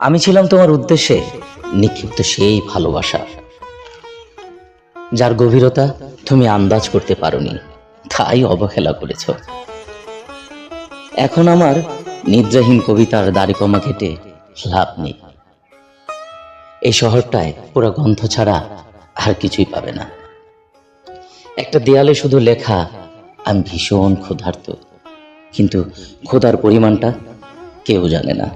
আমি ছিলাম তোমার উদ্দেশ্যে নিক্ষিপ্ত সেই ভালোবাসা, যার গভীরতা তুমি আন্দাজ করতে পারোনি, তাই অবহেলা করেছ। এখন আমার নিদ্রাহীন কবিতার দাড়িকমা কেটে লাভ নেই। এই শহরটায় পুরো গন্ধ ছাড়া আর কিছুই পাবে না। একটা দেয়ালে শুধু লেখা, আমি ভীষণ ক্ষুধার্ত কিন্তু ক্ষুধার পরিমাণটা কেউ জানে না।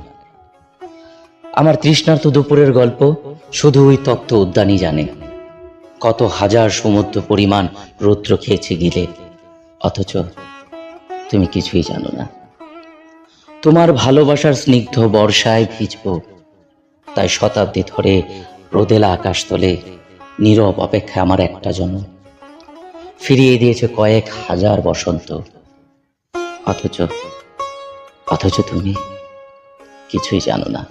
আমার তৃষ্ণার্ত দুপুরের গল্প শুধু ওই তপ্ত উদ্যানই জানে। কত হাজার সমুদ্র পরিমাণ রৌদ্র খেয়েছে গিলে, অথচ তুমি কিছুই জানো না। তোমার ভালোবাসার স্নিগ্ধ বর্ষায় ভিজব, তাই শতাব্দী ধরে রোদেলা আকাশ তলে নীরব অপেক্ষা আমার একটা জন্য ফিরিয়ে দিয়েছে কয়েক হাজার বসন্ত, অথচ অথচ তুমি কিছুই জানো না।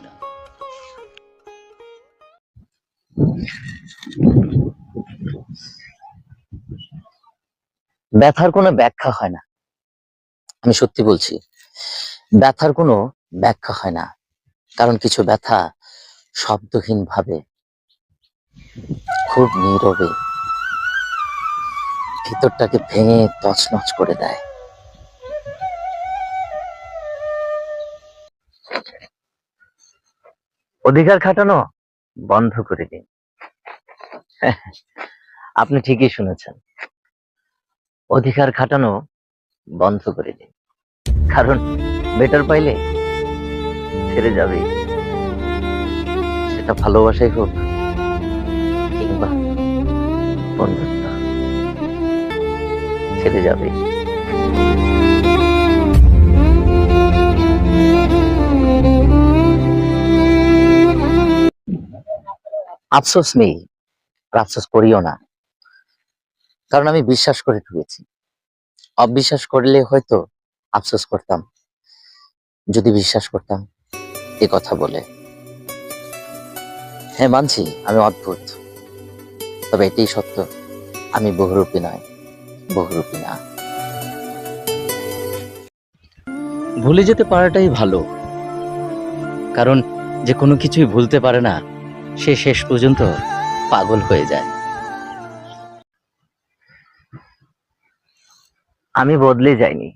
ব্যথার কোনো ব্যাখ্যা হয় না। আমি সত্যি বলছি, ব্যথার কোনো ব্যাখ্যা হয় না, কারণ কিছু ব্যথা শব্দহীন ভাবে খুব নীরবে, ভিতরটাকে ভেঙে তছনছ করে দেয়। অধিকার খাটানো বন্ধ করে দিন। আপনি ঠিকই শুনেছেন। অধিকার খাটানো বন্ধ করে দিন। কারণ বেটার পাইলে ছেড়ে যাবে সেটা ভালোবাসাই হোক কিংবা বন্ধুত্ব। ছেড়ে যাবে আফসোস নেই। আর আফসোস করিও না। কারণ আমি বিশ্বাস করে ঠুকেছি অবিশ্বাস করলে হয়তো আফসোস করতাম। যদি বিশ্বাস করতাম, এ কথা বলে। হ্যাঁ মানছি, আমি অদ্ভুত। তবে এটাই সত্য, আমি বহুরূপী নয় বহুরূপী না। ভুলে যেতে পারাটাই ভালো। কারণ যে কোনো কিছুই ভুলতে পারে না, সে শেষ পর্যন্ত পাগল হয়ে যায়। আমি বদলে যাইনি।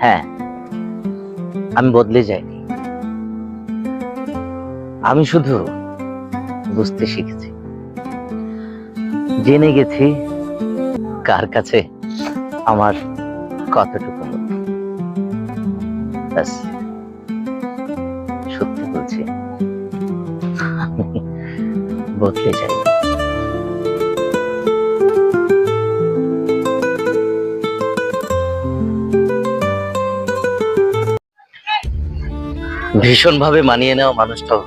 হ্যাঁ আমি বদলে যাইনি। আমি শুধু বুঝতে শিখেছি। জেনে গেছি কার কাছে আমার কতটুকু সত্যি বলছি। বদলে যাই ভীষণভাবে মানিয়ে নেওয়া মানুষটাও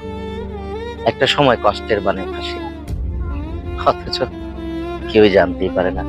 একটা সময় কষ্টের বানে ভাসে অথচ কেউ জানতেই পারে না।